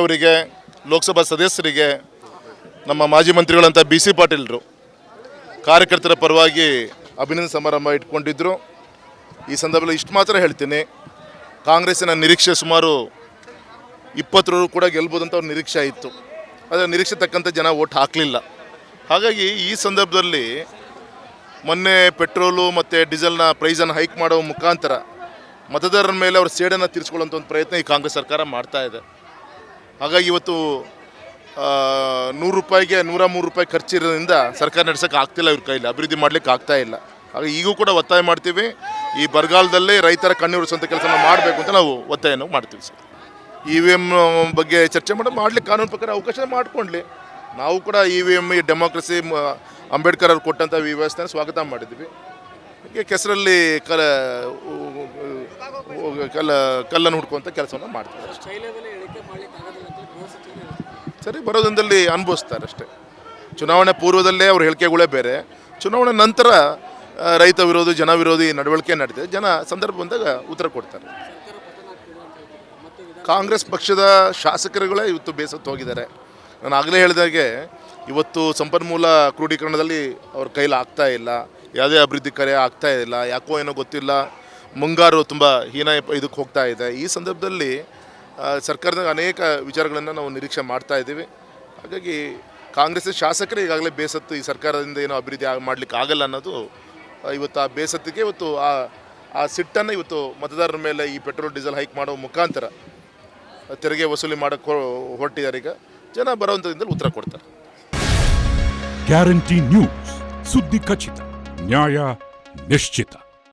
ಅವರಿಗೆ, ಲೋಕಸಭಾ ಸದಸ್ಯರಿಗೆ, ನಮ್ಮ ಮಾಜಿ ಮಂತ್ರಿಗಳಂತ ಬಿ ಸಿ ಪಾಟೀಲ್ರು, ಕಾರ್ಯಕರ್ತರ ಪರವಾಗಿ ಅಭಿನಂದನೆ ಸಮಾರಂಭ ಇಟ್ಕೊಂಡಿದ್ದರು ಈ ಸಂದರ್ಭದಲ್ಲಿ ಇಷ್ಟು ಮಾತ್ರ ಹೇಳ್ತೀನಿ. ಕಾಂಗ್ರೆಸ್ಸಿನ ನಿರೀಕ್ಷೆ ಸುಮಾರು ಇಪ್ಪತ್ತರವರು ಕೂಡ ಗೆಲ್ಬೋದು ಅಂತ ಅವ್ರ ನಿರೀಕ್ಷೆ ಇತ್ತು. ಆದರೆ ನಿರೀಕ್ಷೆ ತಕ್ಕಂಥ ಜನ ಓಟ್ ಹಾಕಲಿಲ್ಲ. ಹಾಗಾಗಿ ಈ ಸಂದರ್ಭದಲ್ಲಿ ಮೊನ್ನೆ ಪೆಟ್ರೋಲು ಮತ್ತು ಡೀಸೆಲ್ನ ಪ್ರೈಸನ್ನು ಹೈಕ್ ಮಾಡೋ ಮುಖಾಂತರ ಮತದಾರರ ಮೇಲೆ ಅವ್ರ ಸೇಡನ್ನು ತೀರಿಸ್ಕೊಳ್ಳೋಂಥ ಒಂದು ಪ್ರಯತ್ನ ಈ ಕಾಂಗ್ರೆಸ್ ಸರ್ಕಾರ ಮಾಡ್ತಾ ಇದೆ. ಹಾಗಾಗಿ ಇವತ್ತು ನೂರು ರೂಪಾಯಿಗೆ ನೂರ ಮೂರು ರೂಪಾಯಿ ಖರ್ಚಿರೋದ್ರಿಂದ ಸರ್ಕಾರ ನಡೆಸೋಕೆ ಆಗ್ತಿಲ್ಲ ಇವ್ರ ಕೈಲಿ, ಅಭಿವೃದ್ಧಿ ಮಾಡ್ಲಿಕ್ಕೆ ಆಗ್ತಾ ಇಲ್ಲ. ಹಾಗೆ ಈಗೂ ಕೂಡ ಒತ್ತಾಯ ಮಾಡ್ತೀವಿ. ಈ ಬರಗಾಲದಲ್ಲೇ ರೈತರ ಕಣ್ಣುರಿಸುವಂಥ ಕೆಲಸ ಮಾಡಬೇಕು ಅಂತ ನಾವು ಒತ್ತಾಯನ ಮಾಡ್ತೀವಿ ಸರ್. ಇ ವಿ ಎಂ ಬಗ್ಗೆ ಚರ್ಚೆ ಮಾಡಿ, ಮಾಡಲಿಕ್ಕೆ ಕಾನೂನು ಪ್ರಕಾರ ಅವಕಾಶ ಮಾಡಿಕೊಂಡ್ಲಿ. ನಾವು ಕೂಡ ಇ ವಿ ಎಂ ಈ ಡೆಮೋಕ್ರಸಿ ಅಂಬೇಡ್ಕರ್ ಅವ್ರು ಕೊಟ್ಟಂಥ ವ್ಯವಸ್ಥೆನ ಸ್ವಾಗತ ಮಾಡಿದ್ವಿ. ಕೆಸರಲ್ಲಿ ಕಲ ಕಲ್ಲ ಕಲ್ಲನ್ನು ಹುಡ್ಕುವಂಥ ಕೆಲಸವನ್ನು ಮಾಡ್ತಾರೆ. ಸರಿ ಬರೋದಂದಲ್ಲಿ ಅನುಭವಿಸ್ತಾರೆ ಅಷ್ಟೇ. ಚುನಾವಣೆ ಪೂರ್ವದಲ್ಲೇ ಅವ್ರ ಹೇಳಿಕೆಗಳೇ ಬೇರೆ. ಚುನಾವಣೆ ನಂತರ ರೈತ ವಿರೋಧಿ ಜನ ವಿರೋಧಿ ನಡವಳಿಕೆ ನಡೆದಿದೆ ಜನ ಸಂದರ್ಭ ಬಂದಾಗ ಉತ್ತರ ಕೊಡ್ತಾರೆ. ಕಾಂಗ್ರೆಸ್ ಪಕ್ಷದ ಶಾಸಕರುಗಳೇ ಇವತ್ತು ಬೇಸತ್ತು ಹೋಗಿದ್ದಾರೆ. ನಾನು ಆಗಲೇ ಹೇಳಿದಾಗೆ ಇವತ್ತು ಸಂಪನ್ಮೂಲ ಕ್ರೋಢೀಕರಣದಲ್ಲಿ ಅವ್ರ ಕೈಲಿ ಆಗ್ತಾ ಇಲ್ಲ. ಯಾವುದೇ ಅಭಿವೃದ್ಧಿ ಕಾರ್ಯ ಆಗ್ತಾ ಇಲ್ಲ, ಯಾಕೋ ಏನೋ ಗೊತ್ತಿಲ್ಲ. ಮುಂಗಾರು ತುಂಬ ಹೀನ ಇದಕ್ಕೆ ಹೋಗ್ತಾ ಇದೆ. ಈ ಸಂದರ್ಭದಲ್ಲಿ ಸರ್ಕಾರದ ಅನೇಕ ವಿಚಾರಗಳನ್ನು ನಾವು ನಿರೀಕ್ಷೆ ಮಾಡ್ತಾ ಇದ್ದೀವಿ. ಹಾಗಾಗಿ ಕಾಂಗ್ರೆಸ್ ಶಾಸಕರು ಈಗಾಗಲೇ ಬೇಸತ್ತು, ಈ ಸರ್ಕಾರದಿಂದ ಏನೋ ಅಭಿವೃದ್ಧಿ ಮಾಡಲಿಕ್ಕೆ ಆಗಲ್ಲ ಅನ್ನೋದು ಇವತ್ತು ಆ ಬೇಸತ್ತಿಗೆ ಇವತ್ತು ಆ ಆ ಸಿಟ್ಟನ್ನು ಇವತ್ತು ಮತದಾರರ ಮೇಲೆ ಈ ಪೆಟ್ರೋಲ್, ಡೀಸೆಲ್ ಹೈಕ್ ಮಾಡೋ ಮುಖಾಂತರ ತೆರಿಗೆ ವಸೂಲಿ ಮಾಡೋಕ್ಕೆ ಹೊರಟಿದ್ದಾರೆ ಈಗ. ಜನ ಬರುವಂಥದ್ದಿಂದಲೂ ಉತ್ತರ ಕೊಡ್ತಾರೆ. ಗ್ಯಾರಂಟಿ ನ್ಯೂಸ್, ಸುದ್ದಿ ಖಚಿತ. ನ್ಯಾಯ ನಿಶ್ಚಿತ